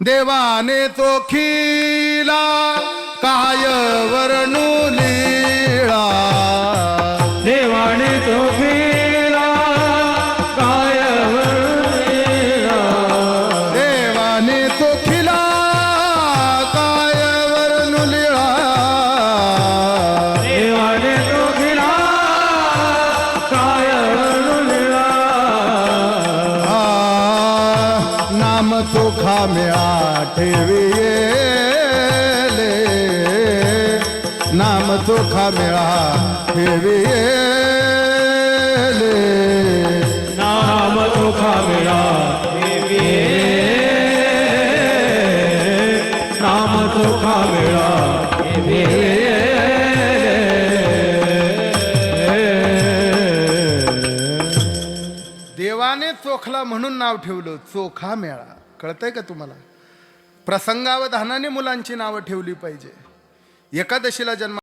देवाने चोखीला काय वर्णू लीळा देवाने तो फिरा काय वर्णिला. देवाने चोखीला नाम चोखा मिळा ठेविले नाम चोखा मिळा ठेविले नाम तुखा मिळा नाम तुखा मिळा देवाने चोखला म्हणून नाव ठेवलं चोखा मेळा. कळतंय का तुम्हाला? प्रसंगावधानाने मुलांची नावं ठेवली पाहिजे. एकादशीला जन्म